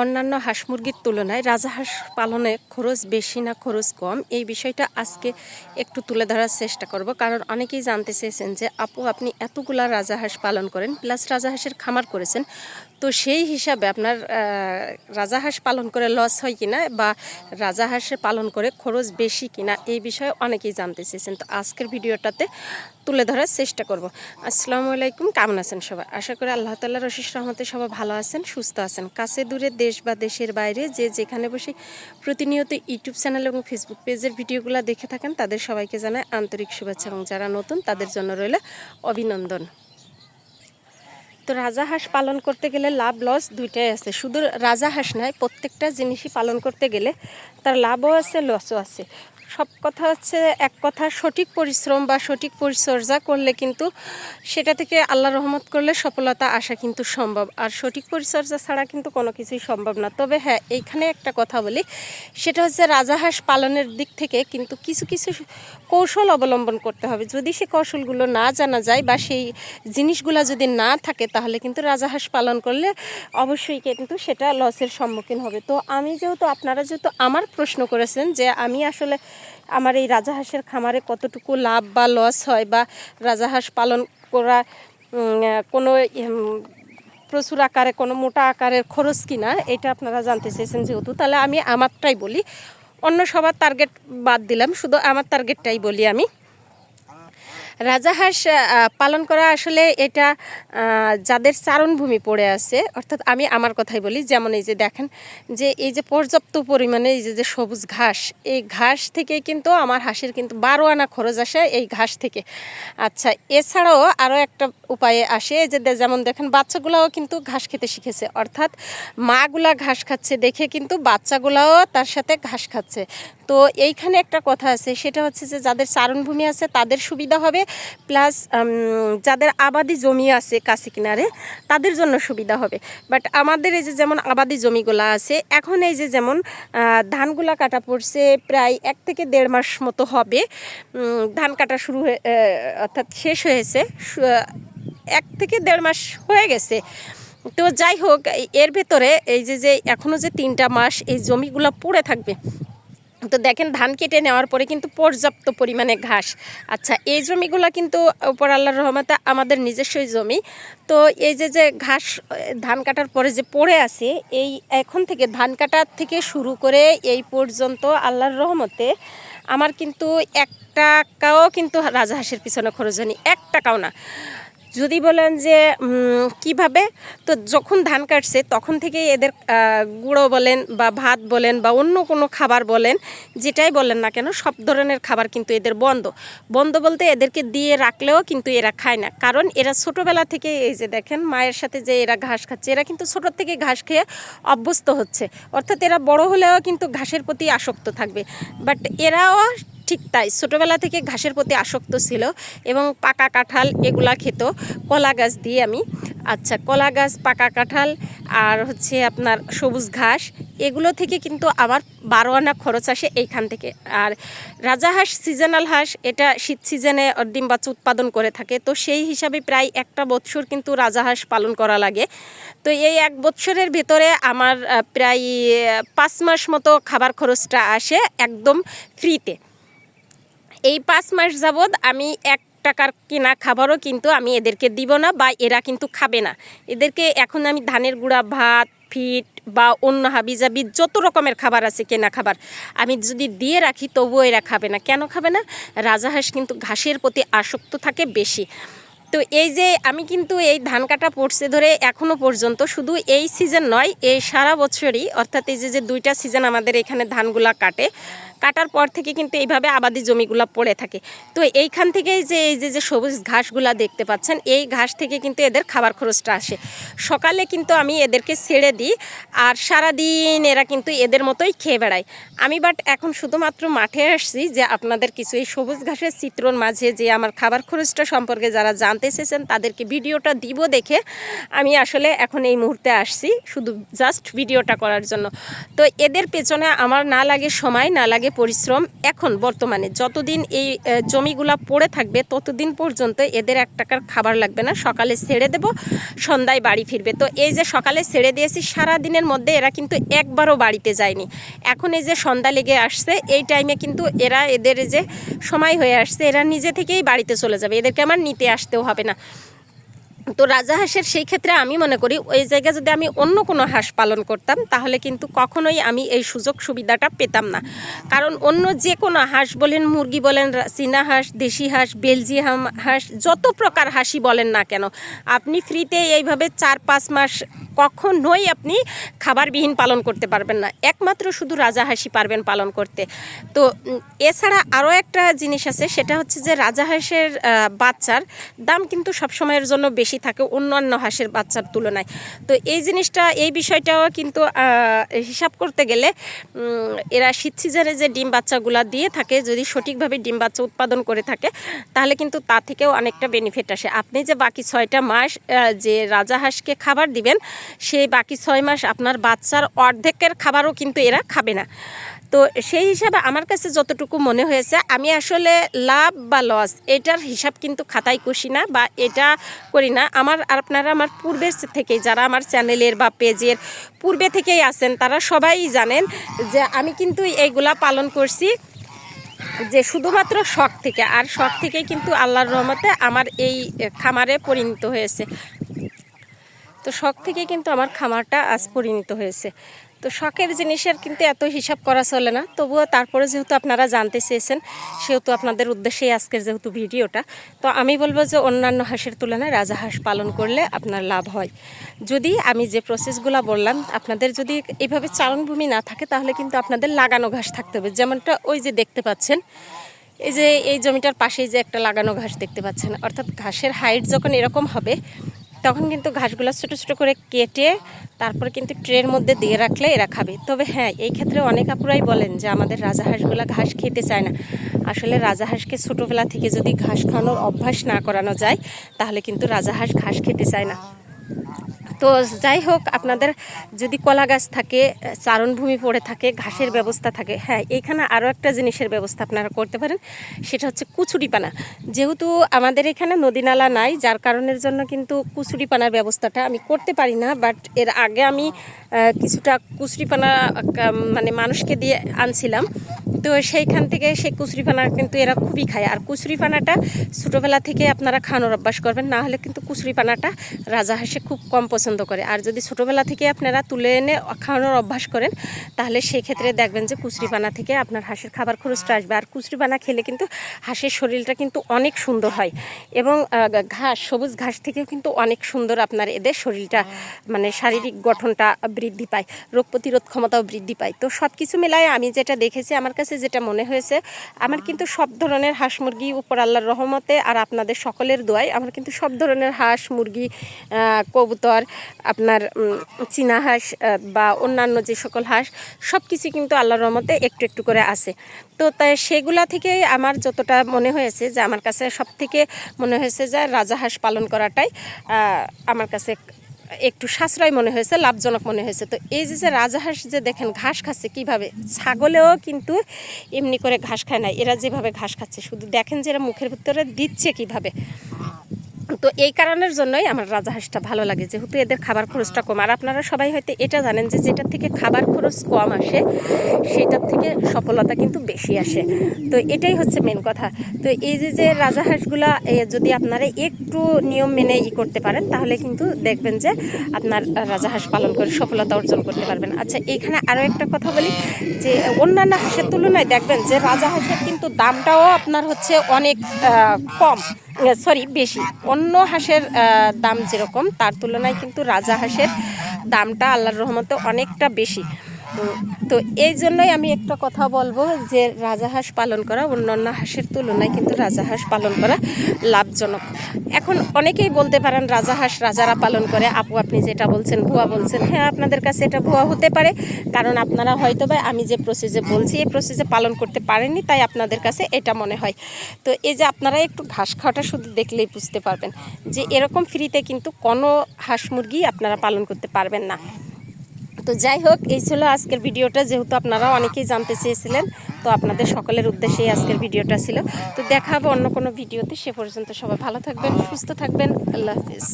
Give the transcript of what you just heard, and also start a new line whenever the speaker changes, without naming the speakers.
অন্যান্য হাঁস মুরগির তুলনায় রাজাহাঁস পালনে খরচ বেশি না, খরচ কম। এই বিষয়টা আজকে একটু তুলে ধরার চেষ্টা করব। কারণ অনেকেই জানতে চেয়েছেন যে, আপু, আপনি এতগুলা রাজাহাঁস পালন করেন, প্লাস রাজাহাঁসের খামার করেছেন। তো সেই হিসাবে আপনার রাজাহাঁস পালন করে লস হয় কিনা বা রাজাহাঁসে পালন করে খরচ বেশি কিনা, এই বিষয়ে অনেকেই জানতে চেয়েছেন। তো আজকের ভিডিওটাতে তুলে ধরার চেষ্টা করব। আসসালামু আলাইকুম, কেমন আছেন সবাই? আশা করি আল্লাহ তাল্লাহ রশিস রহমতে সবাই ভালো আছেন, সুস্থ আছেন। কাছে দূরে দেশ বা দেশের বাইরে যে যেখানে বসে প্রতিনিয়ত ইউটিউব চ্যানেল এবং ফেসবুক পেজের ভিডিওগুলো দেখে থাকেন, তাদের সবাইকে জানায় আন্তরিক শুভেচ্ছা এবং যারা নতুন, তাদের জন্য রইল অভিনন্দন। তো রাজাহাঁস পালন করতে গেলে লাভ, লস দুইটাই আছে। শুধু রাজাহাঁস নয়, প্রত্যেকটা জিনিসই পালন করতে গেলে তার লাভও আছে, লসও আছে। সব কথা হচ্ছে এক কথা, সঠিক পরিশ্রম বা সঠিক পরিচর্যা করলে কিন্তু সেটা থেকে আল্লাহ রহমত করলে সফলতা আসা কিন্তু সম্ভব। আর সঠিক পরিচর্যা ছাড়া কিন্তু কোনো কিছুই সম্ভব না। তবে হ্যাঁ এইখানে একটা কথা বলি, সেটা হচ্ছে রাজাহাঁস পালনের দিক থেকে কিন্তু কিছু কিছু কৌশল অবলম্বন করতে হবে। যদি সে কৌশলগুলো না জানা যায় বা সেই জিনিসগুলো যদি না থাকে, তাহলে কিন্তু রাজাহাঁস পালন করলে অবশ্যই কিন্তু সেটা লসের সম্মুখীন হবে। তো আমি যেহেতু, আপনারা যেহেতু আমার প্রশ্ন করেছেন যে আমি আসলে আমার এই রাজাহাঁসের খামারে কতটুকু লাভ বা লস হয় বা রাজাহাঁস পালন করা কোনো প্রচুর আকারে, কোনো মোটা আকারের খরচ কি না এটা আপনারা জানতে চেয়েছেন যেহেতু, তাহলে আমি আমারটাই বলি। অন্য সবার টার্গেট বাদ দিলাম, শুধু আমার টার্গেটটাই বলি আমি। রাজাহাঁস পালন করা আসলে এটা যাদের চারণভূমি পড়ে আছে, অর্থাৎ আমি আমার কথাই বলি, যেমন এই যে দেখেন যে এই যে পর্যাপ্ত পরিমাণে এই যে যে সবুজ ঘাস, এই ঘাস থেকে কিন্তু আমার হাঁসের কিন্তু বারো আনা খরচ আসে এই ঘাস থেকে। আচ্ছা এছাড়াও আরও একটা উপায়ে আসে যে যেমন দেখেন বাচ্চাগুলাও কিন্তু ঘাস খেতে শিখেছে, অর্থাৎ মাগুলা ঘাস খাচ্ছে দেখে কিন্তু বাচ্চাগুলাও তার সাথে ঘাস খাচ্ছে। তো এইখানে একটা কথা আছে, সেটা হচ্ছে যে যাদের চারণভূমি আছে তাদের সুবিধা হবে, প্লাস যাদের আবাদি জমি আছে কাছে কিনারে, তাদের জন্য সুবিধা হবে। বাট আমাদের এই যে যেমন আবাদি জমিগুলো আছে, এখন এই যে যেমন ধানগুলা কাটা পড়ছে প্রায় এক থেকে দেড় মাস মতো হবে ধান কাটা শুরু হয়ে অর্থাৎ শেষ হয়েছে এক থেকে দেড় মাস হয়ে গেছে। তো যাই হোক এর ভেতরে এই যে যে এখনও যে তিনটা মাস এই জমিগুলো পড়ে থাকবে তো দেখেন, ধান কেটে নেওয়ার পরে কিন্তু পর্যাপ্ত পরিমাণে ঘাস। আচ্ছা এই জমিগুলো কিন্তু উপর আল্লাহর রহমতে আমাদের নিজস্বই জমি। তো এই যে যে ঘাস, ধান কাটার পরে যে পড়ে আছে, এই এখন থেকে ধান কাটার থেকে শুরু করে এই পর্যন্ত আল্লাহর রহমতে আমার কিন্তু এক টাকাও কিন্তু রাজাহাঁসের পিছনে খরচ হয়নি। এক টাকাও না। যদি বলেন যে কীভাবে? তো যখন ধান কাটছে, তখন থেকেই এদের গুঁড়ো বলেন বা ভাত বলেন বা অন্য কোনো খাবার বলেন, যেটাই বলেন না কেন, সব ধরনের খাবার কিন্তু এদের বন্ধ। বন্ধ বলতে এদেরকে দিয়ে রাখলেও কিন্তু এরা খায় না। কারণ এরা ছোটোবেলা থেকে এই যে দেখেন, মায়ের সাথে যে এরা ঘাস খাচ্ছে, এরা কিন্তু ছোটো থেকে ঘাস খেয়ে অভ্যস্ত হচ্ছে। অর্থাৎ এরা বড় হলেও কিন্তু ঘাসের প্রতি আসক্ত থাকবে। বাট এরাও ঠিক তাই ছোটোবেলা থেকে ঘাসের প্রতি আসক্ত ছিল এবং পাকা কাঁঠাল এগুলা খেত। কলা গাছ দিয়ে আমি আচ্ছা কলা গাছ, পাকা কাঁঠাল আর হচ্ছে আপনার সবুজ ঘাস এগুলো থেকে কিন্তু আমার বারো আনা খরচ আসে এইখান থেকে। আর রাজাহাঁস সিজনাল হাঁস, এটা শীত সিজনে ডিম বাচ্চা উৎপাদন করে থাকে। তো সেই হিসাবে প্রায় একটা বৎসর কিন্তু রাজাহাঁস পালন করা লাগে। তো এই এক বৎসরের ভেতরে আমার প্রায় পাঁচ মাস মতো খাবার খরচটা আসে একদম ফ্রিতে এই পাঁচ মাস যাবৎ আমি এক টাকার কেনা খাবারও কিন্তু আমি এদেরকে দিব না বা এরা কিন্তু খাবে না। এদেরকে এখন আমি ধানের গুঁড়া, ভাত, ফিট বা অন্য হাবিজাবি যত রকমের খাবার আছে কেনা খাবার আমি যদি দিয়ে রাখি তবুও এরা খাবে না। কেন খাবে না? রাজাহাঁস কিন্তু ঘাসের প্রতি আসক্ত থাকে বেশি। তো এই যে আমি কিন্তু এই ধান কাটা পড়ছে ধরে এখনও পর্যন্ত শুধু এই সিজন নয়, এই সারা বছরই অর্থাৎ এই যে দুইটা সিজন আমাদের এখানে ধানগুলা কাটে কাটার পর থেকে কিন্তু এইভাবে আবাদি জমিগুলো পড়ে থাকে। তো এইখান থেকে যে, এই যে যে সবুজ ঘাসগুলা দেখতে পাচ্ছেন, এই ঘাস থেকে কিন্তু এদের খাবার খরচটা আসে। সকালে কিন্তু আমি এদেরকে ছেড়ে দিই আর সারাদিন এরা কিন্তু এদের মতোই খেয়ে বেড়ায়। আমি বাট এখন শুধুমাত্র মাঠে আসছি যে আপনাদের কিছু এই সবুজ ঘাসের চিত্রর মাঝে যে আমার খাবার খরচটা সম্পর্কে যারা জানতে চেয়েছেন তাদেরকে ভিডিওটা দিব দেখে আমি আসলে এখন এই মুহূর্তে আসছি শুধু জাস্ট ভিডিওটা করার জন্য। তো এদের পেছনে আমার না লাগে সময়, না লাগে পরিশ্রম এখন বর্তমানে। যতদিন এই জমিগুলা পড়ে থাকবে, ততদিন পর্যন্ত এদের এক টাকার খাবার লাগবে না। সকালে ছেড়ে দেব, সন্ধ্যায় বাড়ি ফিরবে। তো এই যে সকালে ছেড়ে দিয়েছি সারা দিনের মধ্যে এরা কিন্তু একবারও বাড়িতে যায়নি। এখন এই যে সন্ধ্যা লেগে আসছে, এই টাইমে কিন্তু এরা এদের যে সময় হয়ে আসছে, এরা নিজে থেকেই বাড়িতে চলে যাবে। এদেরকে আমার নিতে আসতেও হবে না। তো রাজা হাঁসের সেই ক্ষেত্রে আমি মনে করি ওই জায়গায় যদি আমি অন্য কোনো হাঁস পালন করতাম, তাহলে কিন্তু কখনোই আমি এই সুযোগ সুবিধাটা পেতাম না। কারণ অন্য যে কোনো হাঁস বলেন, মুরগি বলেন, চীনা হাঁস, দেশি হাঁস, বেলজিয়াম হাঁস, যত প্রকার হাঁসি বলেন না কেন, আপনি ফ্রিতে এইভাবে চার পাঁচ মাস কখনোই আপনি খাবারবিহীন পালন করতে পারবেন না। একমাত্র শুধু রাজাহাঁসই পারবেন পালন করতে। তো এছাড়া আরও একটা জিনিস আছে, সেটা হচ্ছে যে রাজাহাঁসের বাচ্চার দাম কিন্তু সবসময়ের জন্য বেশি থাকে অন্যান্য হাঁসের বাচ্চার তুলনায়। তো এই জিনিসটা, এই বিষয়টাও কিন্তু হিসাব করতে গেলে এরা শীত সিজনে যে ডিম বাচ্চাগুলা দিয়ে থাকে, যদি সঠিকভাবে ডিম বাচ্চা উৎপাদন করে থাকে, তাহলে কিন্তু তা থেকেও অনেকটা বেনিফিট আসে। আপনি যে বাকি ছয়টা মাস যে রাজাহাঁসকে খাবার দিবেন সেই বাকি ছয় মাস আপনার বাচ্চার অর্ধেকের খাবারও কিন্তু এরা খাবে না। তো সেই হিসাবে আমার কাছে যতটুকু মনে হয়েছে, আমি আসলে লাভ বা লস এটার হিসাব কিন্তু খাতায় কষি না বা এটা করি না। আমার আর আপনারা আমার পূর্বের থেকেই, যারা আমার চ্যানেলের বা পেজের পূর্বে থেকেই আছেন, তারা সবাই জানেন যে আমি কিন্তু এইগুলা পালন করছি যে শুধুমাত্র শখ থেকে। আর শখ থেকে কিন্তু আল্লাহর রহমতে আমার এই খামারে পরিণত হয়েছে। তো শখ থেকে কিন্তু আমার খামারটা আজ পরিণত হয়েছে। তো শখের জিনিসের কিন্তু এত হিসাব করা চলে না। তবুও তারপরে যেহেতু আপনারা জানতে চেয়েছেন, সেহেতু আপনাদের উদ্দেশ্যেই আজকের যেহেতু ভিডিওটা, তো আমি বলব যে অন্যান্য হাঁসের তুলনায় রাজা হাঁস পালন করলে আপনার লাভ হয়। যদি আমি যে প্রসেসগুলো বললাম, আপনাদের যদি এইভাবে চারণভূমি না থাকে, তাহলে কিন্তু আপনাদের লাগানো ঘাস থাকতে হবে। যেমনটা ওই যে দেখতে পাচ্ছেন, এই যে এই জমিটার পাশেই যে একটা লাগানো ঘাস দেখতে পাচ্ছেন, অর্থাৎ ঘাসের হাইট যখন এরকম হবে তখন কিন্তু ঘাসগুলো ছোটো ছোটো করে কেটে তারপর কিন্তু ট্রের মধ্যে দিয়ে রাখলে এরা খাবে। তবে হ্যাঁ এই ক্ষেত্রে অনেক আপুরাই বলেন যে আমাদের রাজাহাঁসগুলো ঘাস খেতে চায় না। আসলে রাজাহাঁসকে ছোটোবেলা থেকে যদি ঘাস খাওয়ানোর অভ্যাস না করানো যায়, তাহলে কিন্তু রাজাহাঁস ঘাস খেতে চায় না। তো যাই হোক, আপনাদের যদি কলা গাছ থাকে, চারণভূমি পড়ে থাকে, ঘাসের ব্যবস্থা থাকে হ্যাঁ এইখানে আরও একটা জিনিসের ব্যবস্থা আপনারা করতে পারেন, সেটা হচ্ছে কুচুরিপানা। যেহেতু আমাদের এখানে নদী নালা নাই, যার কারণের জন্য কিন্তু কুচুরিপানার ব্যবস্থাটা আমি করতে পারি না, বাট এর আগে আমি কিছুটা কুচুরিপানা মানে মানুষকে দিয়ে আনছিলাম। তো সেইখান থেকে সেই কুচুরিপানা কিন্তু এরা খুবই খায়। আর কুচুরিপানাটা ছোটোবেলা থেকে আপনারা খাওয়ানোর অভ্যাস করবেন, না হলে কিন্তু কুচুরিপানাটা রাজাহাঁসে খুব কম পছন্দ করে। আর যদি ছোটোবেলা থেকে আপনারা তুলে এনে খাওয়ানোর অভ্যাস করেন, তাহলে সেই ক্ষেত্রে দেখবেন যে কুচুরিপানা থেকে আপনার হাঁসের খাবার খরচটা আসবে। আর কুচুরিপানা খেলে কিন্তু হাঁসের শরীরটা কিন্তু অনেক সুন্দর হয় এবং ঘাস, সবুজ ঘাস থেকেও কিন্তু অনেক সুন্দর আপনার এদের শরীরটা মানে শারীরিক গঠনটা বৃদ্ধি পায়, রোগ প্রতিরোধ ক্ষমতাও বৃদ্ধি পায়। তো সব কিছু মেলায় আমি যেটা দেখেছি, আমার কাছে যেটা মনে হয়েছে। আমার কিন্তু সব ধরনের হাঁস মুরগি উপর আল্লাহর রহমতে আর আপনাদের সকলের দোয়ায় আমার কিন্তু সব ধরনের হাঁস মুরগি কবুতর আপনার চীনা হাঁস বা অন্যান্য যে সকল হাঁস সব কিছু কিন্তু আল্লাহর রহমতে একটু একটু করে আছে। তো তাই সেগুলা থেকে আমার যতটা মনে হয়েছে যে আমার কাছে সব থেকে মনে হয়েছে যে রাজা হাঁস পালন করাটাই আমার কাছে একটু সাশ্রয় মনে হয়েছে, লাভজনক মনে হয়েছে। তো এই যে যে রাজাহাঁস যে দেখেন, ঘাস খাচ্ছে কীভাবে? ছাগলেও কিন্তু এমনি করে ঘাস খায় না এরা যেভাবে ঘাস খাচ্ছে, শুধু দেখেন যে এরা মুখের ভিতরে দিচ্ছে কীভাবে? তো এই কারণের জন্যই আমার রাজাহাঁসটা ভালো লাগে, যেহেতু এদের খাবার খরচটা কম। আর আপনারা সবাই হয়তো এটা জানেন যে যেটার থেকে খাবার খরচ কম আসে, সেটার থেকে সফলতা কিন্তু বেশি আসে। তো এটাই হচ্ছে মেন কথা। তো এই যে যে রাজাহাঁসগুলা যদি আপনারা একটু নিয়ম মেনে ই করতে পারেন, তাহলে কিন্তু দেখবেন যে আপনার রাজাহাঁস পালন করে সফলতা অর্জন করতে পারবেন। আচ্ছা এইখানে আরও একটা কথা বলি, যে অন্যান্য হাঁসের তুলনায় দেখবেন যে রাজাহাঁসের কিন্তু দামটাও আপনার হচ্ছে অনেক কম। সরি বেশি। অন্য হাঁসের দাম যেরকম, তার তুলনায় কিন্তু রাজা হাঁসের দামটা আল্লাহর রহমতে অনেকটা বেশি। তো এই জন্যই আমি একটা কথা বলব যে রাজাহাঁস পালন করা অন্যান্য হাঁসের তুলনায় কিন্তু রাজাহাঁস পালন করা লাভজনক। এখন অনেকেই বলতে পারেন রাজাহাঁস রাজারা পালন করে। আপু, আপনি যেটা বলছেন, ভুয়া বলছেন হ্যাঁ আপনাদের কাছে এটা ভুয়া হতে পারে। কারণ আপনারা হয়তো বা আমি যে প্রসেসে বলছি, এই প্রসেসে পালন করতে পারেননি, তাই আপনাদের কাছে এটা মনে হয়। তো এই যে আপনারা একটু ঘাস খাওয়াটা শুধু দেখলেই বুঝতে পারবেন যে এরকম ফ্রিতে কিন্তু কোনো হাঁস মুরগি আপনারা পালন করতে পারবেন না। তো যাই হোক, এই ছিল আজকের ভিডিওটা। যেহেতু আপনারা অনেকেই জানতে চেয়েছিলেন, তো আপনাদের সকলের উদ্দেশ্যেই আজকের ভিডিওটা ছিল। তো দেখা হবে অন্য কোনো ভিডিওতে। সে পর্যন্ত সবাই ভালো থাকবেন, সুস্থ থাকবেন। আল্লাহ হাফিজ।